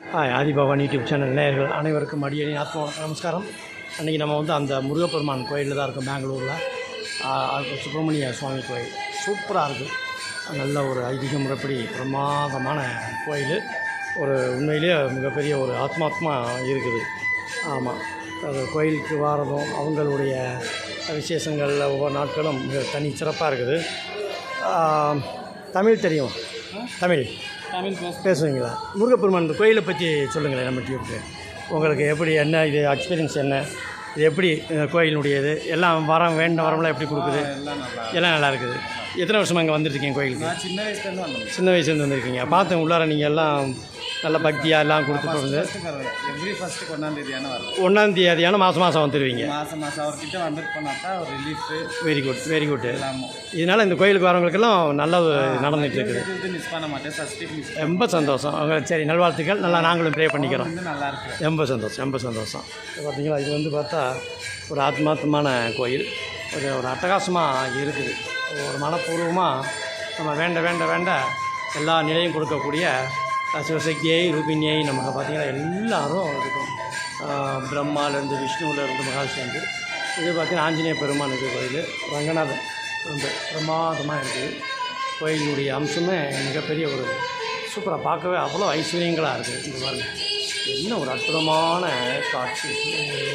Hi ஆதிபவான் YouTube channel நேயர்கள் அனைவருக்கும் அடியணி ஆத்மா நமஸ்காரம். அன்றைக்கி நம்ம வந்து அந்த முருகப்பெருமான் கோயிலில் தான் இருக்கோம் பெங்களூரில் சுப்பிரமணிய சுவாமி கோயில். சூப்பராக இருக்குது நல்ல ஒரு ஐதீக முறைப்படி பிரமாதமான கோயில். ஒரு உண்மையிலேயே மிகப்பெரிய ஒரு ஆத்மாத்மா இருக்குது. ஆமாம் அது கோயிலுக்கு வாரதும் அவங்களுடைய விசேஷங்களில் ஒவ்வொரு நாட்களும் மிக தனி சிறப்பாக இருக்குது. தமிழ் தெரியும்? தமிழ். தமிழ் பேசுவீங்களா? முருகப்பெருமான் இந்த கோயிலை பற்றி சொல்லுங்களேன் நம்ம டியூப்க்கு உங்களுக்கு எப்படி என்ன இது எக்ஸ்பீரியன்ஸ் என்ன? இது எப்படி இந்த கோயிலினுடையது? எல்லாம் வரம் வேண்ட வரம்லாம் எப்படி கொடுக்குது? எல்லாம் நல்லா எல்லாம் நல்லா இருக்குது. எத்தனை வருஷமாக இங்கே வந்துருக்கீங்க கோயிலுக்கு? நான் சின்ன வயசுலேருந்து வந்தேன். சின்ன வயசுலேருந்து வந்திருக்கீங்க. பார்த்தேன் உள்ளார நீங்கள் எல்லாம் நல்ல பக்தியாக எல்லாம் கொடுத்துட்டு வந்து எவ்ரி ஃபஸ்ட்டுக்கு ஒன்றாம் தேதியான வருவேன் ஒன்றாம் தேதியான மாதம் மாதம் வந்துடுவீங்க மாதம் மாதம் அவர்கிட்ட வந்துட்டு போனாக்கா ஒரு relief very good very good இதனால் இந்த கோயிலுக்கு வரவங்களுக்கெல்லாம் நல்லது நடந்துட்டு இருக்குது. மிஸ் பண்ண மாட்டேன். ரொம்ப சந்தோஷம். அவங்க சரி நல்வாழ்த்துக்கள். நல்லா நாங்களும் ப்ரே பண்ணிக்கிறோம். நல்லா இருக்கு. ரொம்ப சந்தோஷம் ரொம்ப சந்தோஷம். பார்த்தீங்களா இது வந்து பார்த்தா ஒரு ஆத்மார்த்தமான கோயில். ஒரு ஒரு அட்டகாசமாக இருக்குது. ஒரு மனப்பூர்வமாக நம்ம வேண்ட வேண்ட வேண்ட எல்லா நிலையும் கொடுக்கக்கூடிய சிவசக்தியை ரூபினியை நமக்கு பார்த்திங்கன்னா எல்லாரும் இருக்கும் பிரம்மாலேருந்து விஷ்ணுவிலேருந்து மகாவிஷ்ணு இது பார்த்திங்கன்னா ஆஞ்சநேய பெருமான் இருக்குது கோயில். ரங்கநாதன் ரொம்ப பிரமாதமாக இருக்குது. கோயிலுடைய அம்சமே மிகப்பெரிய ஒரு சூப்பராக பார்க்கவே அவ்வளோ ஐஸ்வர்யங்களாக இருக்குது இந்த மாதிரி என்ன ஒரு அற்புதமான காட்சி.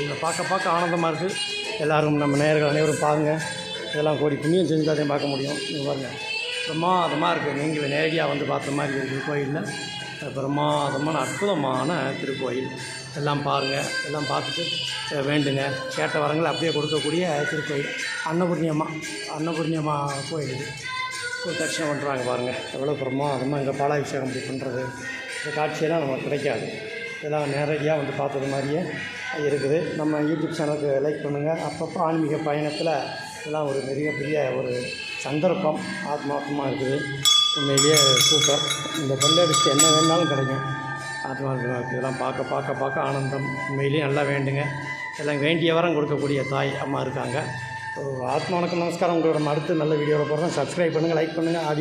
இதை பார்க்க பார்க்க ஆனந்தமாக இருக்குது எல்லோரும் நம்ம நேயர்கள் அனைவரும் பாருங்கள் இதெல்லாம் கோடி புண்ணியம் செஞ்சு அதையும் பார்க்க முடியும். இது பாருங்கள் பிரமாதமாக இருக்குது நீங்கள் நேரடியாக வந்து பார்த்த மாதிரி இருக்குது கோயிலில். பிரமாதமான அற்புதமான திருக்கோயில். எல்லாம் பாருங்கள் எல்லாம் பார்த்துட்டு வேண்டுங்க. கேட்ட வரங்களை அப்படியே கொடுக்கக்கூடிய திருக்கோயில். அன்னபூர்ணியம்மா அன்னபூர்ணியம்மா கோயில் இது. தரிசனம் பண்ணுறாங்க பாருங்கள் எவ்வளோ பிரமாதமாக இங்கே பாலாபிஷேகம் இப்படி பண்ணுறது இந்த காட்சியெல்லாம் நமக்கு கிடைக்காது. இதெல்லாம் நேரடியாக வந்து பார்த்தது மாதிரியே இருக்குது. நம்ம யூடியூப் சேனலுக்கு லைக் பண்ணுங்கள் அப்பப்போ ஆன்மீக பயணத்தில் இதெல்லாம் ஒரு மிகப்பெரிய ஒரு சந்தர்ப்பம் ஆத்மார்த்தமாக இருக்குது. உண்மையிலேயே சூப்பர். இந்த பல்லடிச்சு என்ன வேணாலும் கிடைக்கும். ஆத்மா இதெல்லாம் பார்க்க பார்க்க பார்க்க ஆனந்தம். உண்மையிலேயே நல்லா வேண்டுங்க. எல்லாம் வேண்டிய வரம் கொடுக்கக்கூடிய தாய் அம்மா இருக்காங்க. ஸோ ஆத்மா நமஸ்காரம். உங்களோட அடுத்து நல்ல வீடியோவில் போகிறோம் சப்ஸ்கிரைப் பண்ணுங்கள் லைக் பண்ணுங்கள் ஆதி